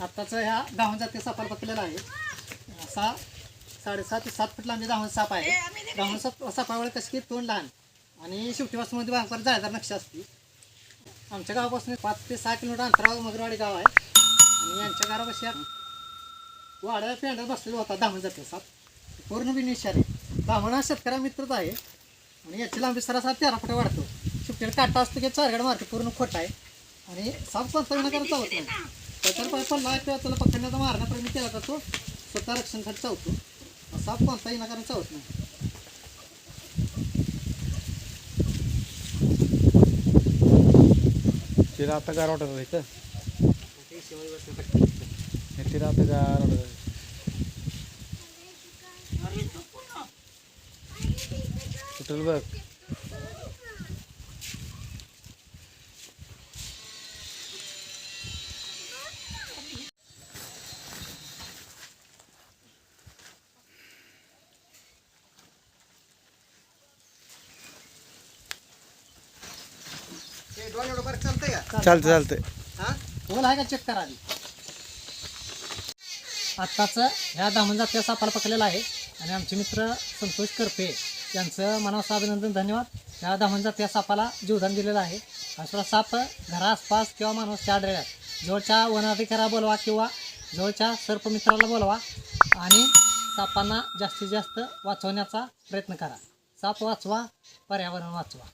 आत्ताचं ह्या धावून जाते सापाला पकडलेला आहे. असा साडेसात ते सात फूट लांबी धावून साप आहे. धावून साप सापावर कशी की तोंड लहान. आणि शेवटी वासूमध्ये भांकर जाळदार नक्षी असते. आमच्या गावापासून पाच ते सहा किलोमीटर अंतरावर मगरवाडी गाव आहे. आणि यांच्या घरापाशी वाड्या पेंड्यात बसलेला होता धावून जाते साप. पूर्ण बिनविषार. आहे धावण हा शेतकऱ्या मित्रच आहे. आणि याची लांबी सरासरी तेरा फुटा वाढतो. शेपटीला काटा असतो की चारगड मारतो पूर्ण खोटा आहे. आणि साप विनाकारण चावत नाही. त्याच्यावर पाय पडला किंवा त्याला पकडण्याचा मारण्यापर्यंत केला तर तो स्वतः रक्षणासाठी चावतो. साप कोणता विनाकारण चावत नाही. तिला आता गार वाटत आहे का हे तिला आता गार वाटत कुठल बघ. चालतंय का? चालतं चालतंय हा? बोल आहे का चेक करा आधी? आत्ताच ह्या दामण जातीय सापाला पकडलेला आहे आणि आमचे मित्र संतोष करपे यांचं मनाचं अभिनंदन धन्यवाद. ह्या दामण जातीय सापाला जीवदान दिलेलं आहे. असला साप घरा आसपास किंवा माणूसच्या आढळल्यात. जवळच्या वनाधिकाऱ्या बोलवा किंवा जवळच्या सर्पमित्राला बोलवा आणि सापांना जास्तीत जास्त वाचवण्याचा प्रयत्न करा. साप वाचवा पर्यावरण वाचवा.